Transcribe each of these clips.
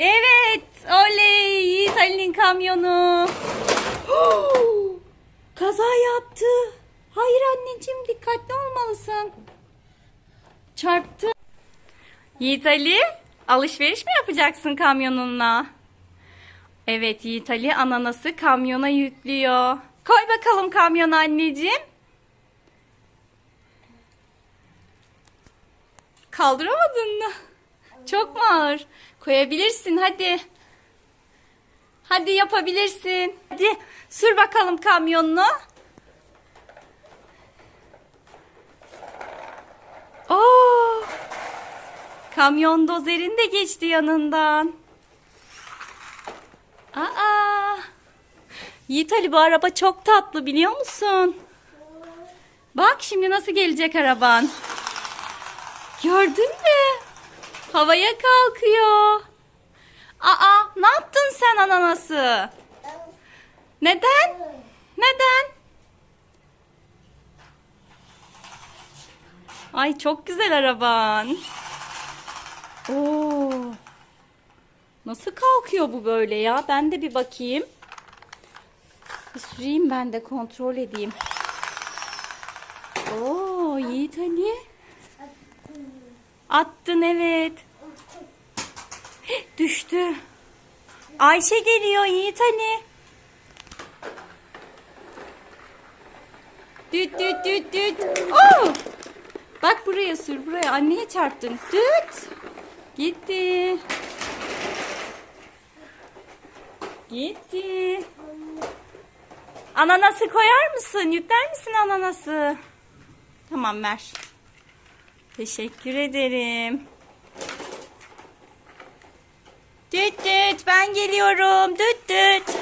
Evet. Oley. Yiğit Ali'nin kamyonu. Kaza yaptı. Hayır anneciğim dikkatli olmalısın. Çarptı. Yiğit Ali alışveriş mi yapacaksın kamyonunla? Evet Yiğit Ali ananası kamyona yüklüyor. Koy bakalım kamyona anneciğim. Kaldıramadın mı? Çok mu ağır? Koyabilirsin hadi. Hadi yapabilirsin. Hadi sür bakalım kamyonunu. Oo! Kamyon dozerin de geçti yanından. Aa! Yiğit Ali bu araba çok tatlı biliyor musun? Bak şimdi nasıl gelecek araban. Gördün mü? Havaya kalkıyor. Aa, ne yaptın sen ananası? Neden? Neden? Ay çok güzel araban. Oo. Nasıl kalkıyor bu böyle ya? Ben de bir bakayım. Bir süreyim ben de kontrol edeyim. Oo, Yiğit Ali. Attın evet. Düştü. Ayşe geliyor Yiğit Ali. Düt düt düt düt. Oo! Bak buraya sür buraya. Anneye çarptın. Düt. Gitti. Gitti. Ananası koyar mısın? Yükler misin ananası? Tamam ver. Teşekkür ederim. Düt düt ben geliyorum. Düt düt.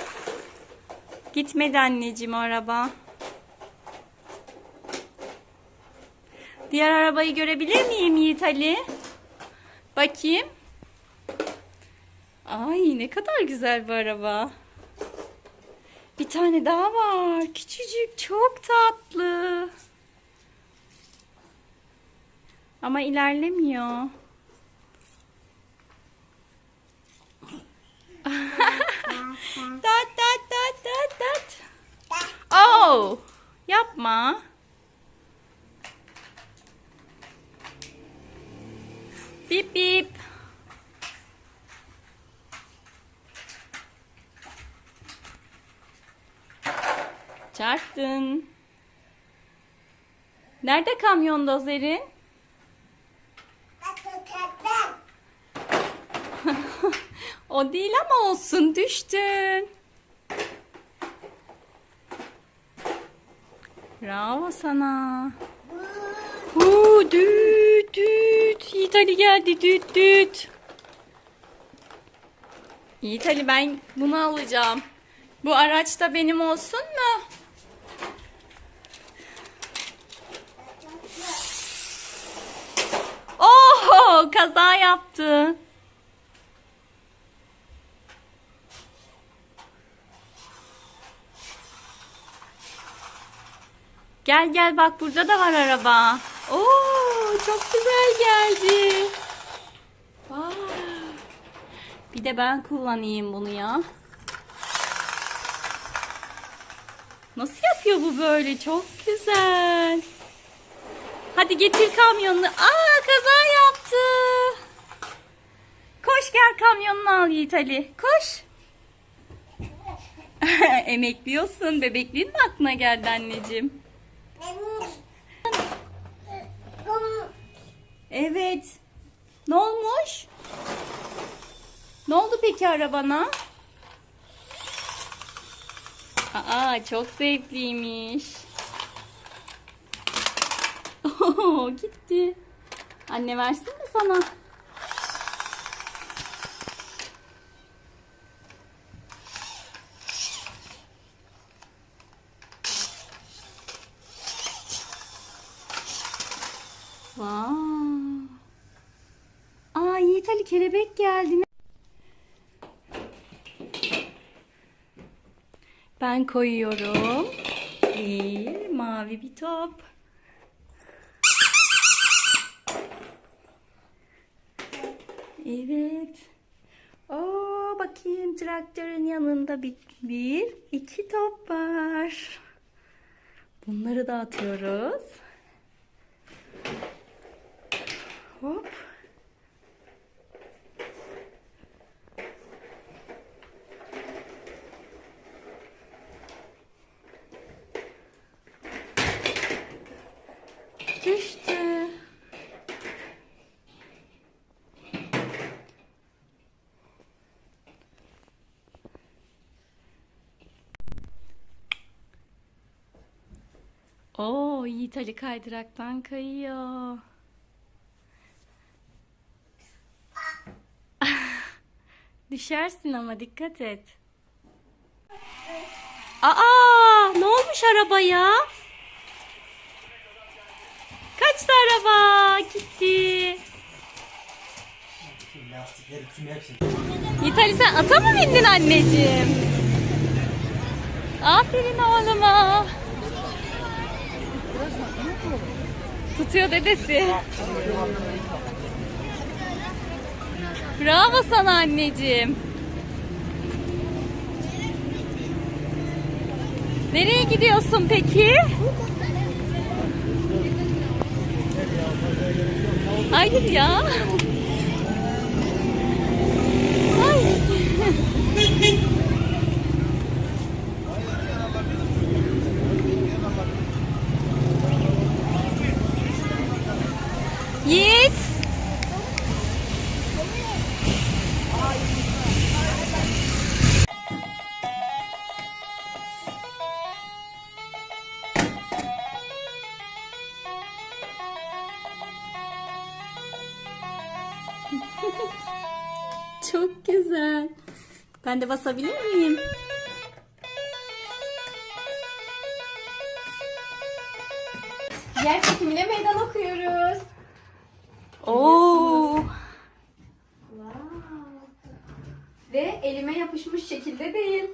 Gitmedi anneciğim araba. Diğer arabayı görebilir miyim Yiğit Ali? Bakayım. Ay ne kadar güzel bir araba. Bir tane daha var. Küçücük, çok tatlı. Ama ilerlemiyor. dat dat dat dat dat. Oh, yapma. Bip bip. Çarptın. Nerede kamyon dozerin? O değil ama olsun düştün. Bravo sana. Huu, düt düt. Yiğit Ali geldi düt düt. Yiğit Ali ben bunu alacağım. Bu araç da benim olsun mu? Oho kaza yaptı. Gel gel bak burada da var araba. Oo çok güzel geldi. Bir de ben kullanayım bunu ya. Nasıl yapıyor bu böyle? Çok güzel. Hadi getir kamyonunu. Aa kaza yaptı. Koş gel kamyonunu al Yiğit Ali. Koş. Emekliyorsun. Bebekliğin mi aklına geldi anneciğim? Evet. Ne olmuş? Ne oldu peki arabana? Aa çok zevkliymiş. Oo, gitti. Anne versin mi sana? Vay. Aa Yiğit Ali kelebek geldi. Ben koyuyorum. Bir mavi bir top. Evet. Oo, bakayım traktörün yanında bir, bir iki top var. Bunları da atıyoruz. Hop. Düştü. Oo, Yiğit Ali kaydıraktan kayıyor. Düşersin ama dikkat et. Aa, ne olmuş arabaya? Kaçtı araba? Gitti. Yiğit Ali sen ata mı bindin anneciğim? Aferin oğluma. Tutuyor dedesi. Bravo sana anneciğim. Nereye gidiyorsun peki? Hayır ya. Ay. Çok güzel. Ben de basabilir miyim? Yer çekimine meydan okuyoruz. Oo. Ve elime yapışmış şekilde değil.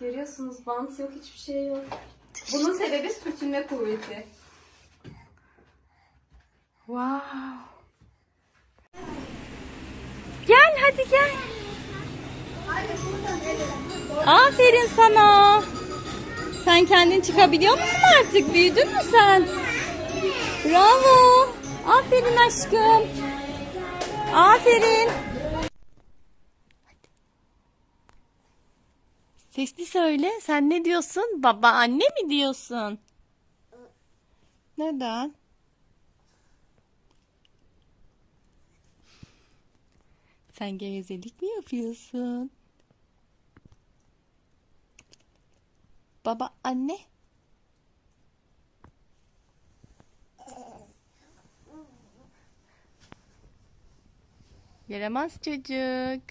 Görüyorsunuz bant yok hiçbir şey yok. Bunun sebebi sürtünme kuvveti. Wow. Gel hadi gel. Aferin sana. Sen kendin çıkabiliyor musun artık? Büyüdün mü sen? Bravo. Aferin aşkım. Aferin. Sesli söyle. Sen ne diyorsun? Baba anne mi diyorsun? Neden? Sen gevezelik mi yapıyorsun? Baba anne. Yaramaz çocuk.